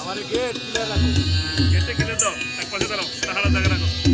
আমার gate clear রাখো গেটে ক্লিয়ার দাও এক পাশে দাঁড়াও হারা জায়গা রাখো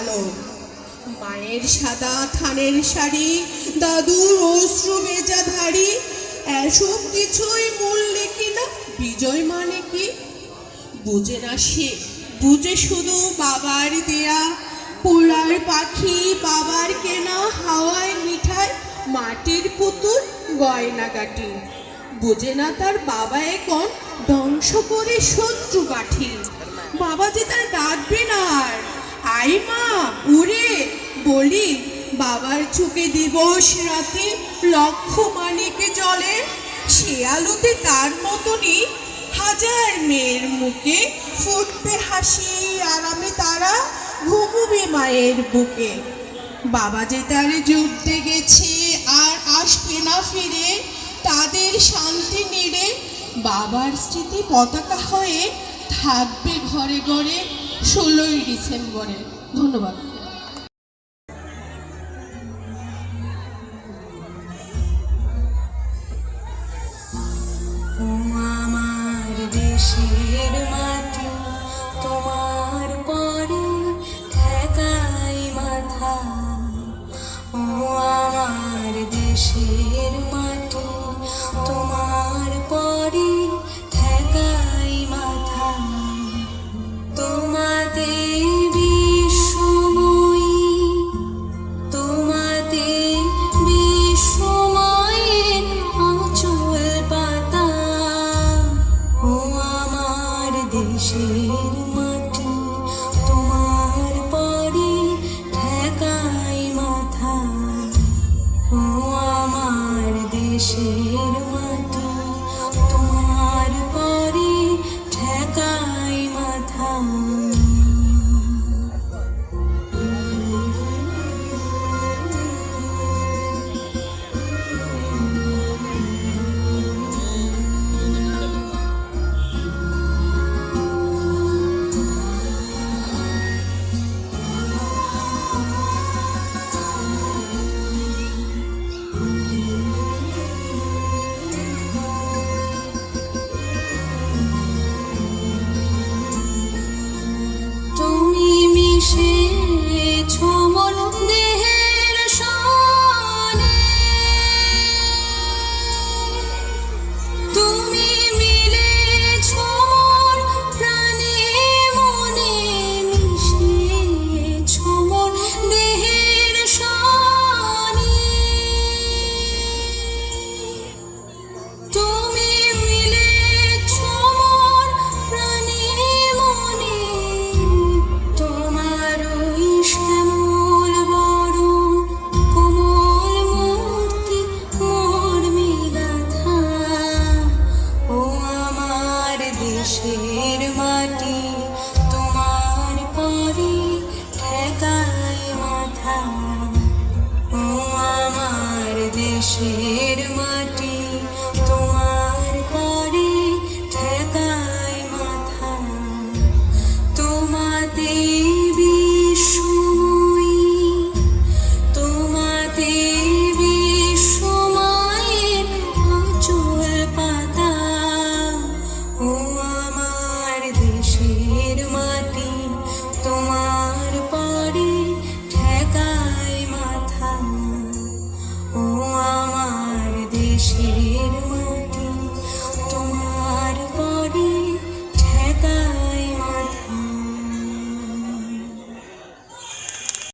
খালো মায়ের সাদা থানের শাড়ি, দাদুর অশ্রু ভেজা ধাড়ি, এসব কিছুই মূল্যে কিনা, বিজয় মানে কি? বুঝে না সে, বুঝে শুধু বাবার দেয়া। পোলার পাখি বাবার কেনা, হাওয়ায় মিঠাই, মাটির পুতুল, গয়নাগাটি। বুঝে না তার বাবা এখন ধ্বংস করে শত্রু কাঠি। বাবা যে তার ডাকবে না আর আই মা, উড়ে। বলি, বাবার চোখে দিবস রাতে লক্ষ মানিকে জলে সে আলোতে তার মতনই হাজার মেয়ের মুখে ফুটবে হাসি, আরামে তারা ঘুমুবে মায়ের বুকে। বাবা যে তার যুদ্ধে গেছে, আর আসবে না ফিরে, তাদের শান্তি নেড়ে বাবার স্মৃতি পতাকা হয়ে থাকবে ঘরে ঘরে ষোলোই ডিসেম্বরে। ধন্যবাদ।